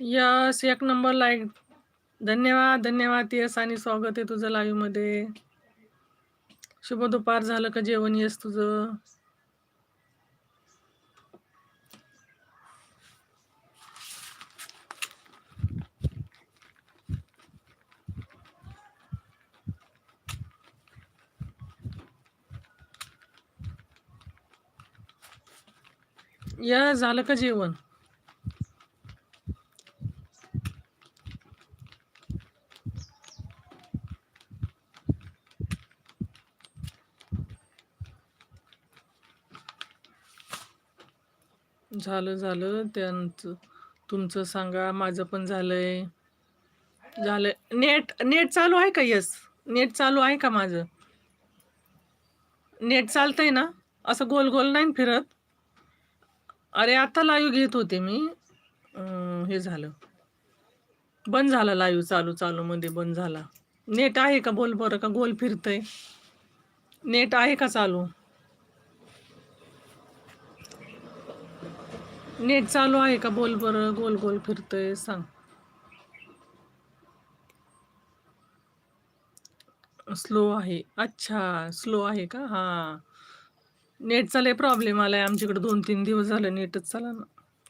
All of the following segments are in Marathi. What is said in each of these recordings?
यस एक नंबर लाईक. धन्यवाद धन्यवाद यस आणि स्वागत आहे तुझं लाईव्हमध्ये. शुभ दुपार झालं का जेवण येस तुझं? या झालं का जेवण? झालं झालं. त्यांचं तुमचं सांगा. माझं पण झालंय. झालंय. नेट नेट चालू आहे का? यस नेट चालू आहे का माझं? नेट चालतंय ना? असं गोल गोल नाही फिरत? अरे आता लाईव्ह घेत होते मी. हे झालं. बंद झाला लाईव्ह चालू चालू मध्ये बंद झाला. नेट आहे का? बोल बरं का. गोल फिरतंय. नेट आहे का चालू? नेट चालू आहे का? बोल बरं. गोल गोल फिरतोय. सांग. स्लो आहे. अच्छा स्लो आहे का? हां. नेटचा लय प्रॉब्लेम आलाय. आमच्याकडे दोन तीन दिवस झाले नेटच चाला ना.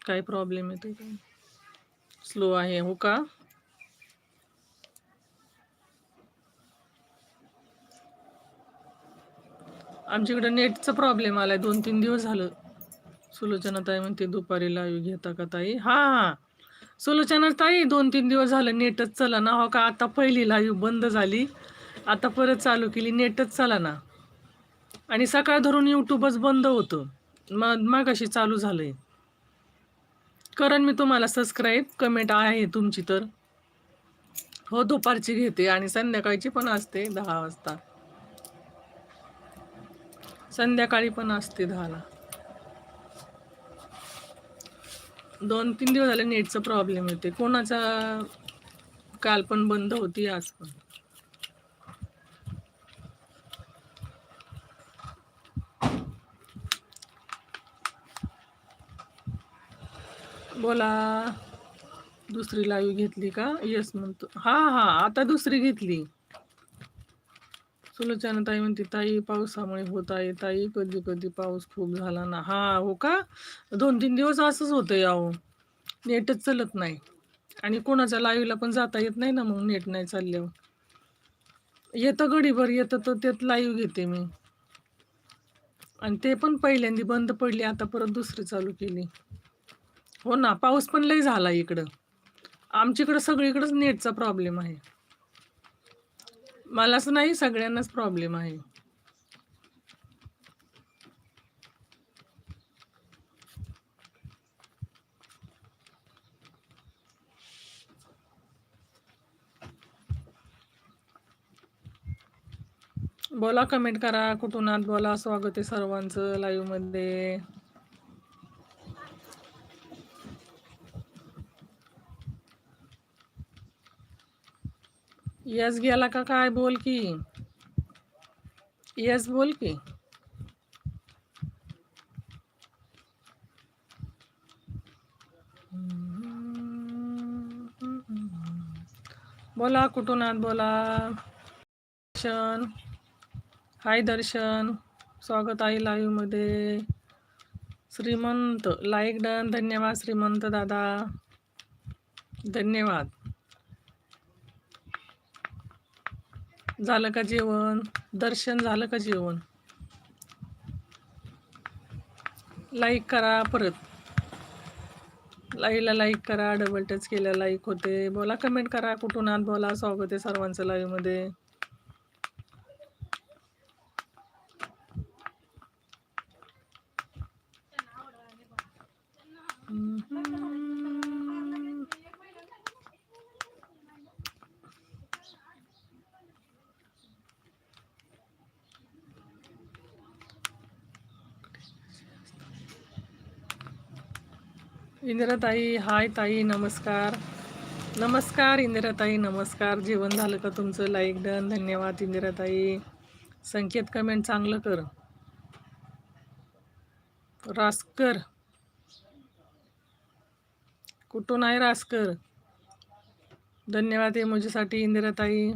काय प्रॉब्लेम येतो काय स्लो आहे. हो का? आमच्याकडे नेटचा प्रॉब्लेम आलाय. दोन तीन दिवस झालं. सुलोचना ताई म्हणते दुपारी लाईव्ह घेता का ताई? हा सुलोचना ताई दोन तीन दिवस झालं नेटच चला ना. हो का आता पहिली लाईव्ह बंद झाली. आता परत चालू केली नेटच चला ना. आणि सकाळ धरून यूट्यूबच बंद होतं. मग मागाशी चालू झालंय. करण मी तुम्हाला सबस्क्राईब कमेंट आहे तुमची तर. हो दुपारची घेते आणि संध्याकाळची पण असते दहा वाजता. संध्याकाळी पण असते दहाला. दोन तीन दिवस झाले नेटचा प्रॉब्लेम येते कोणाचा काल पण बंद होती आज पण. बोला. दुसरी लाईव्ह घेतली का? येस म्हणतो. हा हा आता दुसरी घेतली. सुलोचना ताई म्हणते ताई पावसामुळे होत आहे ताई कधी कधी पाऊस खूप झाला ना. हा हो का? दोन तीन दिवस असंच होतं यावं नेटच चालत नाही. आणि कोणाच्या लाईव्हला पण जाता येत नाही ना मग नेट नाही चालल्यावर. येतं गडीभर येतं तर त्यात लाईव्ह घेते मी. आणि ते पण पहिल्यांदा बंद पडली आता परत दुसरी चालू केली. हो ना पाऊस पण लय झाला इकडं. आमच्याकडं सगळीकडंच नेटचा प्रॉब्लेम आहे. मलाच नाही सगळ्यांनाच प्रॉब्लेम आहे. बोला कमेंट करा. कुठून आत बोला स्वागत आहे सर्वांचं लाईव्हमध्ये. यस गेला का काय बोल की? यस बोल की. बोला कुठून आहात बोला? दर्शन. हाय दर्शन. स्वागत आहे लाईव्हमध्ये. श्रीमंत लाईक डन धन्यवाद श्रीमंत दादा. धन्यवाद. झालं का जेवण? दर्शन झालं का जेवण? लाईक करा परत. लाईव्हला लाईक करा डबल टच केल्या लाईक होते. बोला कमेंट करा कुठून आहात? बोला स्वागत आहे सर्वांचं लाईव्हमध्ये mm -hmm. इंदिराताई हाय ताई नमस्कार. नमस्कार इंदिराताई नमस्कार. जेवण झालं का तुमचं? लाईक डन धन्यवाद इंदिराताई. संकेत कमेंट चांगलं कर. रास्कर. कुठून आहे रासकर? धन्यवाद emoji इंदिराताई.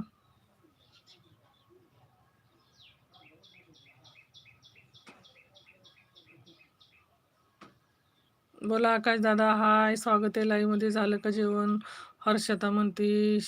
बोला आकाश दादा? हाय स्वागत आहे लाईव्हमध्ये झालं का जेवण? हर्षता म्हणते.